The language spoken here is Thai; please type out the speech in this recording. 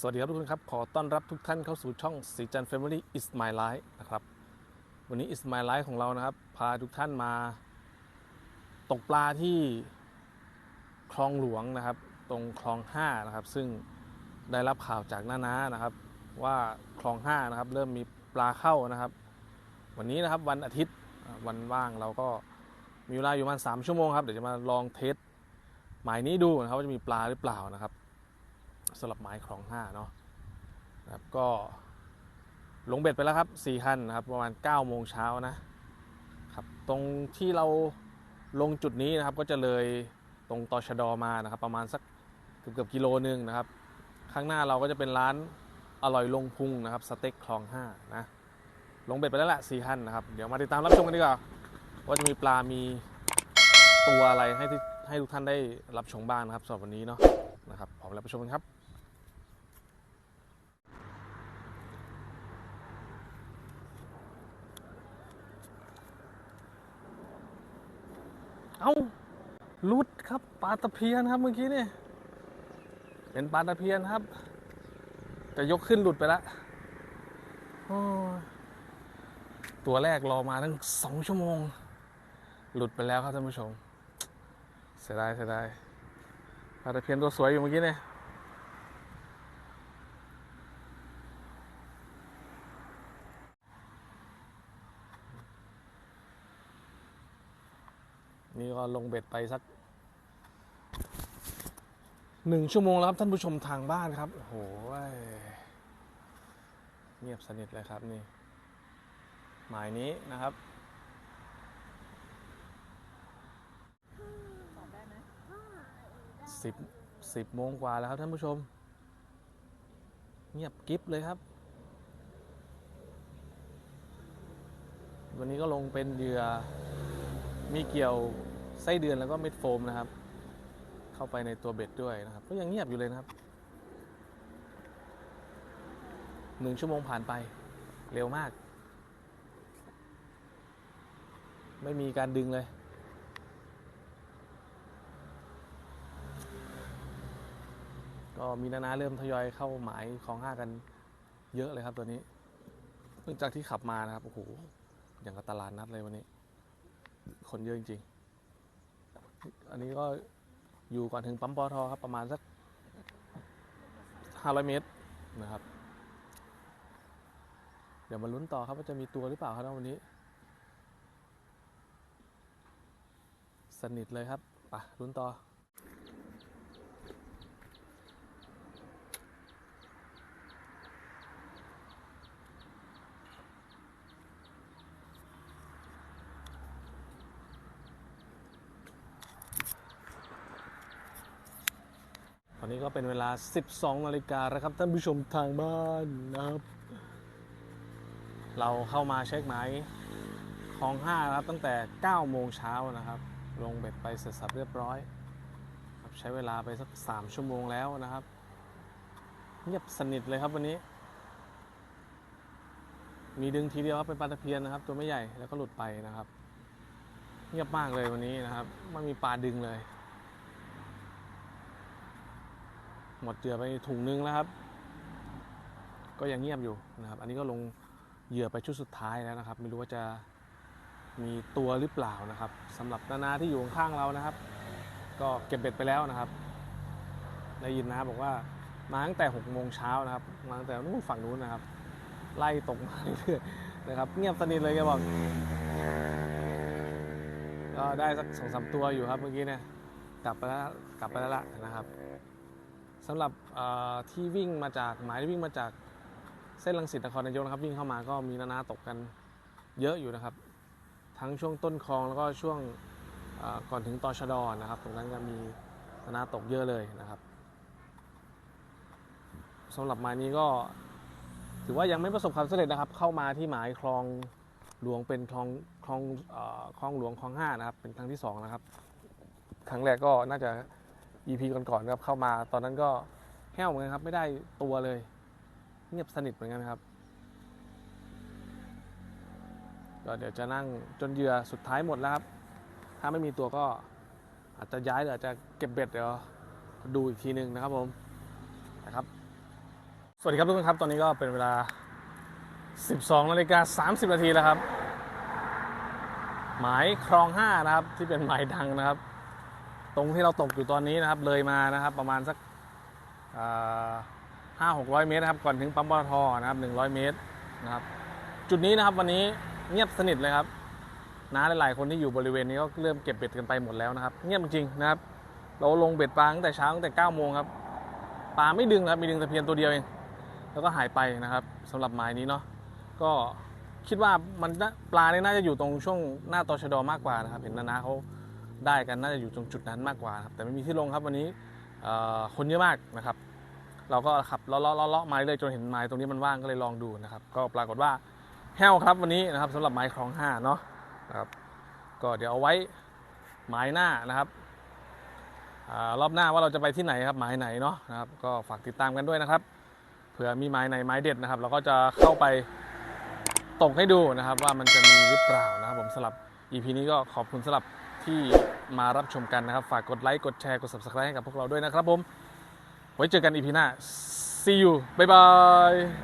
สวัสดีครับทุกคนครับ ขอต้อนรับทุกท่านเข้าสู่ช่องสีจัน Family is my life นะครับ วันนี้ is my life ของเรานะครับ พาทุกท่านมา ตกปลาที่คลองหลวงนะครับ ตรงคลอง5นะครับ ซึ่งได้รับข่าวจากน้านานะครับ ว่าคลอง5นะครับ เริ่มมีปลาเข้านะครับ วันนี้นะครับวันอาทิตย์วันว่างเราก็มีเวลาอยู่ประมาณ3ชั่วโมงครับเดี๋ยวจะมาลองเทสหมายนี้ดูนะครับว่าจะมีปลาหรือเปล่านะครับ สำหรับไม้คลองห้าเนาะนะครับก็ลงเบ็ดไปแล้วครับสี่คันนะครับประมาณ9ก้าโมงเช้านะครับตรงที่เราลงจุดนี้นะครับก็จะเลยตรงตอชดอมานะครับ ประมาณสักเกือบเกือบกิโลนึงนะครับ ข้างหน้าเราก็จะเป็นร้านอร่อยลงพุงนะครับสเต็กคลองห้านะลงเบ็ดไปแล้วแหละสี่คันนะครับ เดี๋ยวมาติดตามรับชมกันดีกว่าว่าจะมีปลา มีตัวอะไรให้ให้ทุกท่านได้รับชมบ้างนะครับสำหรับวันนี้เนาะนะครับพร้อมแล้วไปชมกันครับ เอาลุดครับปลาตะเพียนครับเมื่อกี้นี่เป็นปลาตะเพียนครับ จะยกขึ้นหลุดไปแล้วโอ้ยตัวแรกรอมาตั้งสองชั่วโมง หลุดไปแล้วครับท่านผู้ชม เสียดายเสียดายปลาตะเพียนตัวสวยอยู่เมื่อกี้เนี่ย นี่ก็ลงเบ็ดไปสักหนึ่งชั่วโมงแล้วครับท่านผู้ชมทางบ้านครับ โอ้โหเงียบสนิทเลยครับนี่ หมายนี้นะครับสิบสิบโมงกว่าแล้วครับท่านผู้ชม เงียบกิฟเลยครับ วันนี้ก็ลงเป็นเหยื่อมีเกี่ยว ไส้เดือนแล้วก็เม็ดโฟมนะครับ เข้าไปในตัวเบ็ดด้วยนะครับ ก็ยังเงียบอยู่เลยนะครับหนึ่งชั่วโมงผ่านไปเร็วมาก ไม่มีการดึงเลย ก็มีนานาเริ่มทยอยเข้าหมายของห้ากันเยอะเลยครับตัวนี้เนื่องจากที่ขับมานะครับโอ้โหอย่างกับตลาดนัดเลยวันนี้ คนเยอะจริงๆ อันนี้ก็อยู่ก่อนถึงปั๊มปอทอครับ ประมาณสัก500เมตรนะครับ เดี๋ยวมาลุ้นต่อครับว่าจะมีตัวหรือเปล่าครับวันนี้ สนิทเลยครับ ไปลุ้นต่อ อนนี้ก็เป็นเวลา 12นาฬิกาแล้วครับท่านผู้ชมทางบ้านนะครับ เราเข้ามาเช็คหมายคลอง5ครับตั้งแต่ 9 โมงเช้านะครับ ลงเบ็ดไปเสร็จสับเรียบร้อยครับใช้เวลาไปสัก 3 ชั่วโมงแล้วนะครับ เงียบสนิทเลยครับวันนี้ มีดึงทีเดียวครับเป็นปลาตะเพียนนะครับ ตัวไม่ใหญ่แล้วก็หลุดไปนะครับ เงียบมากเลยวันนี้นะครับไม่มีปลาดึงเลย หมดเหยื่อไปถุงนึงแล้วครับ ก็ยังเงียบอยู่นะครับ อันนี้ก็ลงเหยื่อไปชุดสุดท้ายแล้วนะครับ ไม่รู้ว่าจะมีตัวหรือเปล่านะครับสำหรับนานาที่อยู่ข้างเรานะครับ ก็เก็บเบ็ดไปแล้วนะครับได้ยินนะบอกว่ามาตั้งแต่6โมงเช้านะครับ มาตั้งแต่นู้นฝั่งนู้นนะครับ ไล่ตกมาเรื่อยๆนะครับ เงียบสนิทเลยแกบอกก็ได้สักสองสามตัวอยู่ครับเมื่อกี้เนี่ยกลับไปแล้วกลับไปแล้วล่ะนะครับ สำหรับที่วิ่งมาจากหมายที่วิ่งมาจากเส้นลังสิตนครนายกนะครับ วิ่งเข้ามาก็มีนานาตกกันเยอะอยู่นะครับ ทั้งช่วงต้นคลองแล้วก็ช่วงก่อนถึงตอชดอนะครับ ตรงนั้นก็มีนานาตกเยอะเลยนะครับสำหรับหมายนี้ก็ถือว่ายังไม่ประสบความสำเร็จนะครับ เข้ามาที่หมายคลองหลวงเป็นคลองคลองคลองหลวงคลองห้านะครับ เป็นครั้งที่สองนะครับ ครั้งแรกก็น่าจะ EP ก่อนๆครับเข้ามาตอนนั้นก็แห้วเหมือนกันครับ ไม่ได้ตัวเลย เงียบสนิทเหมือนกันครับก็เดี๋ยวจะนั่งจนเหยื่อสุดท้ายหมดแล้วครับ ถ้าไม่มีตัวก็อาจจะย้ายหรืออาจจะเก็บเบ็ดเดี๋ยวดูอีกทีหนึ่งนะครับผมนะครับ สวัสดีครับทุกคนครับ ตอนนี้ก็เป็นเวลา 12นาฬิกา30 นาทีแล้วครับ หมายคลอง 5 นะครับ ที่เป็นหมายดังนะครับ ตรงที่เราตกอยู่ตอนนี้นะครับ เลยมานะครับ ประมาณสักห้าหกร้อยเมตรนะครับ ก่อนถึงปั๊มปตทนะครับ100เมตรนะครับ จุดนี้นะครับวันนี้เงียบสนิทเลยครับน้าหลายๆคนที่อยู่บริเวณนี้ก็เริ่มเก็บเบ็ดกันไปหมดแล้วนะครับ เงียบจริงนะครับ เราลงเบ็ดปลาตั้งแต่เช้าตั้งแต่9โมงครับปลาไม่ดึงครับมีดึงตะเพียนตัวเดียวเองแล้วก็หายไปนะครับสำหรับหมายนี้เนาะก็คิดว่ามันปลาเนี่ยน่าจะอยู่ตรงช่วงหน้าตอชดมากกว่านะครับ เห็นนานาเขา ได้กันน่าจะอยู่ตรงจุดนั้นมากกว่าครับแต่ไม่มีที่ลงครับวันนี้คนเยอะมากนะครับ เราก็ขับเลาะเลาะเลาะไม้เลยจนเห็นไม้ตรงนี้มันว่างก็เลยลองดูนะครับ ก็ปรากฏว่าแห้วครับวันนี้นะครับสำหรับไม้คลองห้าเนาะนะครับก็เดี๋ยวเอาไว้ไม้หน้านะครับอรอบหน้าว่าเราจะไปที่ไหนครับไม้ไหนเนาะนะครับก็ฝากติดตามกันด้วยนะครับเผื่อมีไม้ไหนไม้เด็ดนะครับเราก็จะเข้าไปตกให้ดูนะครับว่ามันจะมีหรือเปล่านะครับผมสำหรับ EP นี้ก็ขอบคุณสำหรับ ที่มารับชมกันนะครับ ฝากกดไลค์ กดแชร์ กด subscribe ให้กับพวกเราด้วยนะครับผม ไว้เจอกันอีพีหน้า see you บ๊ายบาย